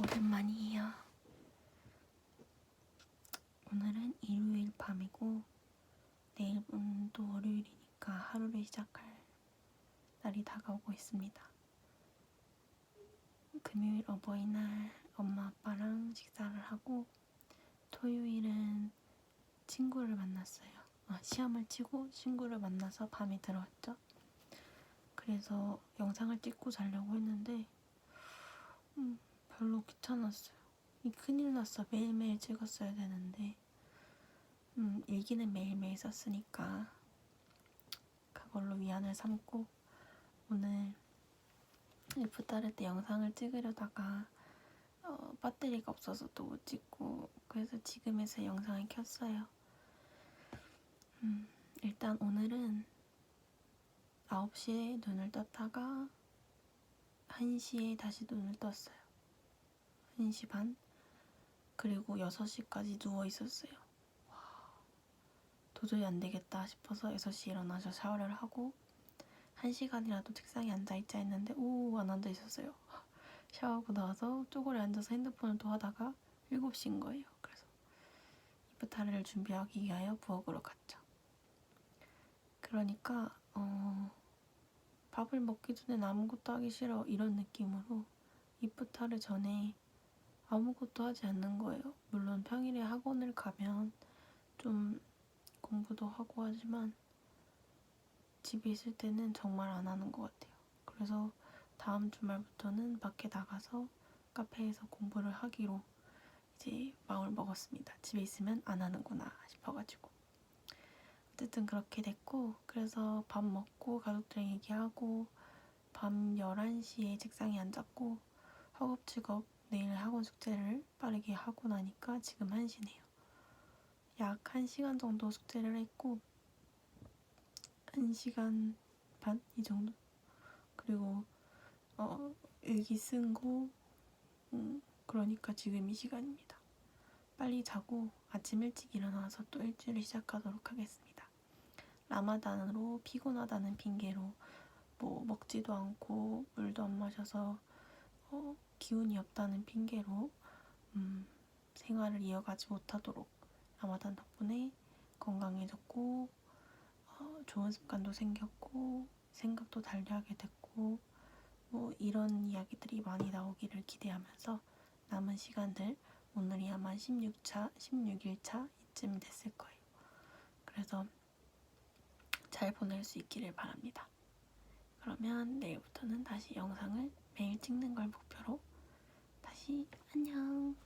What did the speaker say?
오랜만이에요. 오늘은 일요일 밤이고 내일은 또 월요일이니까 하루를 시작할 날이 다가오고 있습니다. 금요일 어버이날 엄마 아빠랑 식사를 하고 토요일은 친구를 만났어요. 아, 시험을 치고 친구를 만나서 밤에 들어왔죠. 그래서 영상을 찍고 자려고 했는데 음, 별로 귀찮았어요. 이 큰일 났어. 매일매일 찍었어야 되는데 음, 일기는 매일매일 썼으니까 그걸로 위안을 삼고 오늘 일프 따를 때 영상을 찍으려다가 어, 배터리가 없어서 또 못 찍고 그래서 지금에서 영상을 켰어요. 음, 일단 오늘은 9시에 눈을 떴다가 1시에 다시 눈을 떴어요. 1시 반? 그리고 6시까지 누워 있었어요. 와, 도저히 안 되겠다 싶어서 6시에 일어나서 샤워를 하고 1시간이라도 책상에 앉아 있자 했는데 오, 안 앉아 있었어요. 샤워하고 나와서 쪼그려 앉아서 핸드폰을 또 하다가 7시인 거예요. 그래서 이프타르를 준비하기 위하여 부엌으로 갔죠. 그러니까 어, 밥을 먹기 전엔 아무것도 하기 싫어 이런 느낌으로 이프타르 전에 아무것도 하지 않는 거예요. 물론 평일에 학원을 가면 좀 공부도 하고 하지만 집에 있을 때는 정말 안 하는 것 같아요. 그래서 다음 주말부터는 밖에 나가서 카페에서 공부를 하기로 이제 마음을 먹었습니다. 집에 있으면 안 하는구나 싶어가지고. 어쨌든 그렇게 됐고, 그래서 밥 먹고 가족들이랑 얘기하고, 밤 11시에 책상에 앉았고, 허겁지겁 내일 학원 숙제를 빠르게 하고 나니까 지금 1시네요. 약 1시간 정도 숙제를 했고, 1시간 반? 이 정도? 그리고, 어, 일기 쓴 거, 음, 그러니까 지금 이 시간입니다. 빨리 자고 아침 일찍 일어나서 또 일주일을 시작하도록 하겠습니다. 라마단으로 피곤하다는 핑계로 뭐 먹지도 않고 물도 안 마셔서 어, 기운이 없다는 핑계로 음, 생활을 이어가지 못하도록 라마단 덕분에 건강해졌고 어, 좋은 습관도 생겼고 생각도 달리하게 됐고 뭐 이런 이야기들이 많이 나오기를 기대하면서 남은 시간들 오늘이 아마 16차, 16일차 이쯤 됐을 거예요. 그래서 잘 보낼 수 있기를 바랍니다. 그러면 내일부터는 다시 영상을 매일 찍는 걸 목표로 다시 안녕.